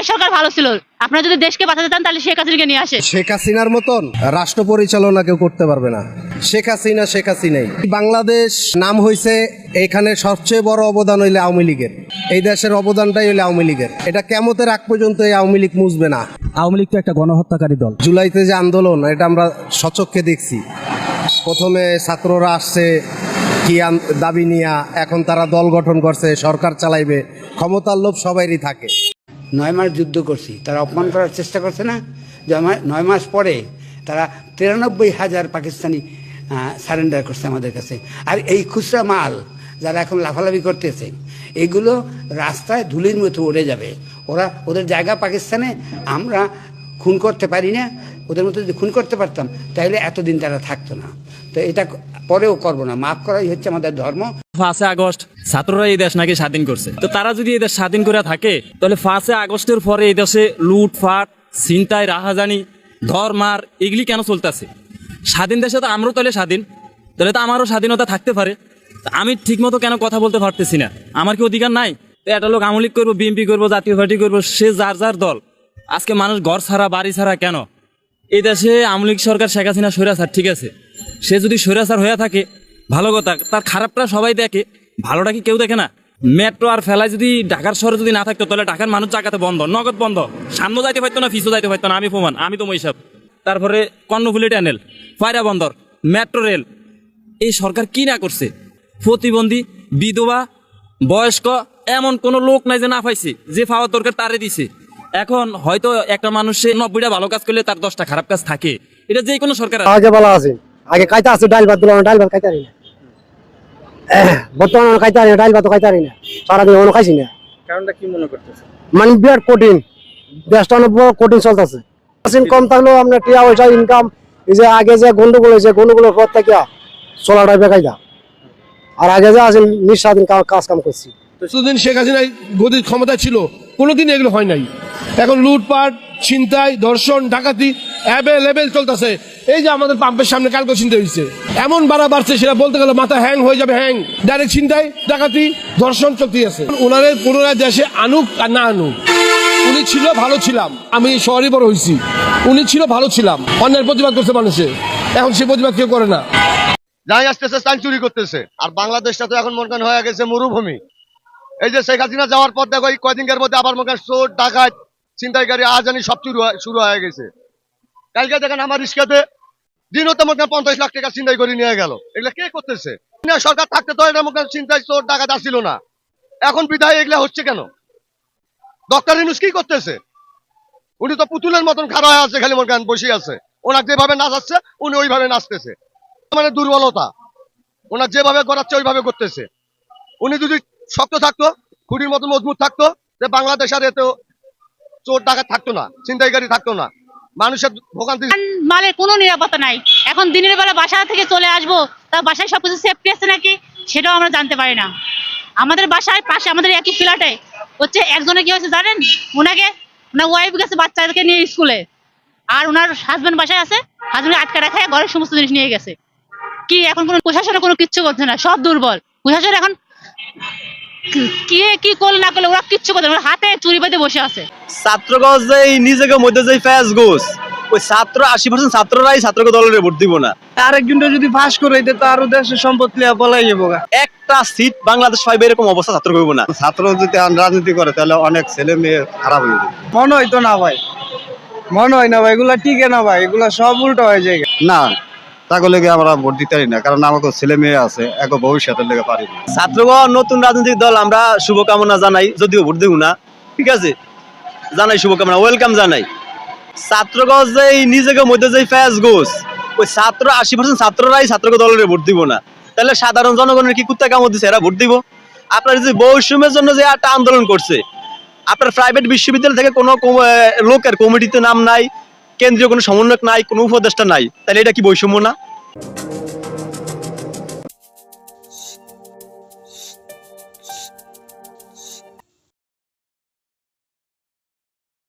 আগের সরকার ভালো ছিল। আপনারা যদি দেশকে বাঁচাতে চান তাহলে শেখ হাসিনাকে নিয়ে আসে শেখ হাসিনার মতন রাষ্ট্র পরিচালনা কেউ করতে পারবে না। শেখ হাসিনা শেখ হাসিনাই বাংলাদেশ নাম হয়েছে এখানে সবচেয়ে বড় অবদান হইলে আওয়ামী লীগের। এই দেশের অবদানটাই হইলে আওয়ামী লীগের। এটা কেমতের আগ পর্যন্ত এই আওয়ামী লীগ মুছবে না। আওয়ামী লীগ তো একটা গণহত্যাকারী দল। জুলাইতে যে আন্দোলন এটা আমরা সচক্ষে দেখছি। প্রথমে ছাত্ররা আসছে কি দাবি নিয়া এখন তারা দল গঠন করছে সরকার চালাইবে। ক্ষমতার লোভ সবাইরই থাকে। নয় মাস যুদ্ধ করছি। তারা অপমান করার চেষ্টা করছে না। নয় মাস পরে তারা তিরানব্বই হাজার পাকিস্তানি সারেন্ডার করছে আমাদের কাছে। আর এই খুচরা মাল যারা এখন লাফালাফি করতেছে, এগুলো রাস্তায় ধুলির মতো উড়ে যাবে। ওরা ওদের জায়গা পাকিস্তানে, আমরা খুন করতে পারি না। ওদের মতো যদি খুন করতে পারতাম, তাহলে এতদিন তারা থাকতো না। তো এটা পরেও করব না। মাফ করাই হচ্ছে আমাদের ধর্ম। পাঁচে আগস্ট ছাত্ররা এই দেশ নাকি স্বাধীন করছে। তো তারা যদি এই দেশ স্বাধীন করে থাকে, তাহলে পাঁচে আগস্টের পরে এই দেশে লুটফাট ছিনতাই, রাহাজানি ধর মার এগুলি কেন চলতেছে? স্বাধীন দেশে তো আমরাও তাহলে স্বাধীন। তাহলে তো আমারও স্বাধীনতা থাকতে পারে। আমি ঠিকমতো কেন কথা বলতে পারতেছি না? আমার কি অধিকার নাই? তো একটা লোক আমলিক করব, বিএনপি করব, জাতীয় পার্টি করব, সে যার যার দল। আজকে মানুষ ঘর ছাড়া, বাড়ি ছাড়া কেন? এই দেশে আমলিক সরকার শেখ হাসিনা স্বৈরাচার ঠিক আছে? সে যদি স্বৈরাচার হয়ে থাকে, ভালো কথা, তার খারাপটা সবাই দেখে, ভালোটা কি কেউ দেখে না? মেট্রো আর ফেলায় যদি ঢাকার শহরে যদি না থাকতো, তাহলে ঢাকার মানুষ জায়গাতে বন্ধ, নগদ বন্ধ। সামনে যাইতে পারতো না ফিসও যাইতে পারতো না, আমি প্রমাণ, আমি তো মহিসাব তারপরে কর্ণফুলি ট্যানেল পায়রা বন্দর, মেট্রো রেল। এই সরকার কি না করছে? প্রতিবন্ধী, বিধবা, বয়স্ক, এমন কোন লোক নাই যে না পাইছে, যে পাওয়ার দরকার তারে দিছে। এখন হয়তো একটা মানুষে নব্বইটা ভালো কাজ করলে তার দশটা খারাপ কাজ থাকে। এটা যে কোনো সরকার আগে বলা আছে। আগে কাইতা আছে ডাইল ভাত দিলাম ডাইল ভাত খাইতে পারি না। বর্তমানে খাইতে পারি না ডাইল ভাত খাইতে পারি না। সারাদিন অন্য খাইছি না। কারণটা কি মনে করতেছে মানে বিরাট কঠিন। দেশটা অনেক বড় কঠিন চলতেছে। কম থাকলেও আপনার টিয়া পয়সা ইনকাম এই যে আগে যে গন্ডগোল হয়েছে গন্ডগোলের পর থেকে চলাটা বেকাইদা আর আগে যে আছে নিঃস্বাধীন কাজ কাম করছি। শেখ হাসিনা গদির ক্ষমতা ছিল কোনোদিন এগুলো হয় নাই। এখন লুটপাট, ছিনতাই, ধর্ষণ, ডাকাতি অ্যাভেলেবেল চলতেছে। এই যে আমাদের পাম্পের সামনে কালকে ছিনতাই হয়েছে, এমন বাড়া বাড়ছে, সেটা বলতে গেলে মাথা হ্যাং হয়ে যাবে হ্যাং ডাইরেক্ট ছিনতাই, ডাকাতি, ধর্ষণ চলতেই আছে। ওনাদের পুনরায় দেশে আনুক আর না আনুক, উনি ছিল ভালো ছিলাম। আমি শহরে বড় হয়েছি, উনি ছিল ভালো ছিলাম। অন্যের প্রতিবাদ করছে মানুষে। এখন সে প্রতিবাদ কেউ করে না। যাই আসতেছে তাই চুরি করতেছে। আর বাংলাদেশটা তো এখন মনে হয়ে গেছে মরুভূমি। এই যে শেখ হাসিনা যাওয়ার পর দেখো এই কয়দিনকার মধ্যে আবার মনে চোর, ডাকাত ছিনতাইকারী আজানি সব শুরু হয়- শুরু হয়ে গেছে। কালকে দেখেন আমার রিস্কাতে দিন হতে মনে পঞ্চাশ লাখ টাকা ছিনতাই করে নিয়ে গেল। এগুলা কে করতেছে? সরকার থাকতে তো এটা করেন ছিনতাই চোর ডাকাত আসছিল না। এখন বিদায় এগুলা হচ্ছে কেন? ডক্টর ইনুস কি করতেছে? উনি তো পুতুলের মতন খাড়া হয়ে আছে, খালি মনে বসে আছে। ওনার যেভাবে নাচাচ্ছে, উনি ওইভাবে নাচতেছে। মানে দুর্বলতা। ওনার যেভাবে করাচ্ছে ওইভাবে করতেছে। উনি যদি শক্ত থাকতো খুঁটির মতো মজবুত থাকতো, যে বাংলাদেশ আর এত চোর ডাকাত থাকতো না, ছিনতাইকারী থাকতো না। মানুষের ভোগান্তি মালের কোনো নিরাপত্তা নাই। এখন দিনের বেলা বাসা থেকে চলে আসব, তার বাসায় সবকিছু সেফটি আছে নাকি, সেটাও আমরা জানতে পারি না। আমাদের বাসায় পাশে, আমাদের একই ফ্ল্যাটে হচ্ছে একজনে কি হয়েছে জানেন? ওনাকে, ওনার ওয়াইফ গেছে বাচ্চাদেরকে নিয়ে স্কুলে আর ওনার হাজবেন্ড বাসায় আছে হাজবেন্ড আটকা রাখায় ঘরের সমস্ত জিনিস নিয়ে গেছে। কি, এখন কোনো প্রশাসনে কোনো কিচ্ছু করছে না, সব দুর্বল। প্রশাসন এখন কি- কে কি করলে না করলে ওরা কিচ্ছু করছে ওরা হাতে চুরি বেঁধে বসে আছে। ছাত্রগঞ্জ যে নিজেকে মধ্যে যে ফ্যাস গোস ওই ছাত্র আশি পার্সেন্ট ছাত্ররাই ছাত্রকে দলের ভোট দিব না। আরেকজনটা যদি ফাঁস করে দিতে তো আরও দেশের সম্পদ লিয়া যাব একটা সিট বাংলাদেশ পাইবে এরকম অবস্থা ছাত্র করব না। ছাত্র যদি রাজনীতি করে তাহলে অনেক ছেলে মেয়ে খারাপ হয়ে যাবে। মনে হয় তো না ভাই। মনে হয় না ভাই এগুলা টিকে না ভাই এগুলা সব উল্টো হয়ে যায় না তাকে আমরা ভোট দিতে পারি না, কারণ আমাকে ছেলে মেয়ে আছে, এক ভবিষ্যতের লেগে পারি না। ছাত্রগণ, নতুন রাজনৈতিক দল, আমরা শুভকামনা জানাই, যদিও ভোট দেব না, ঠিক আছে? জানাই শুভকামনা ওয়েলকাম জানাই। ছাত্রগঞ্জ যে নিজেকে মধ্যে যে ফ্যাস গোস ওই ছাত্র, আশি পার্সেন্ট ছাত্ররাই ছাত্রকে দলের ভোট দিব না। তাহলে সাধারণ জনগণের কি কুত্তা কামড় দিচ্ছে এরা ভোট দিব। আপনার যে বৈষম্যের জন্য যে একটা আন্দোলন করছে, আপনার প্রাইভেট বিশ্ববিদ্যালয় থেকে কোনো লোকের কমিটিতে নাম নাই, কেন্দ্রীয় কোনো সমন্বয়ক নাই, কোনো উপদেষ্টা নাই, তাহলে এটা কি বৈষম্য না? うん。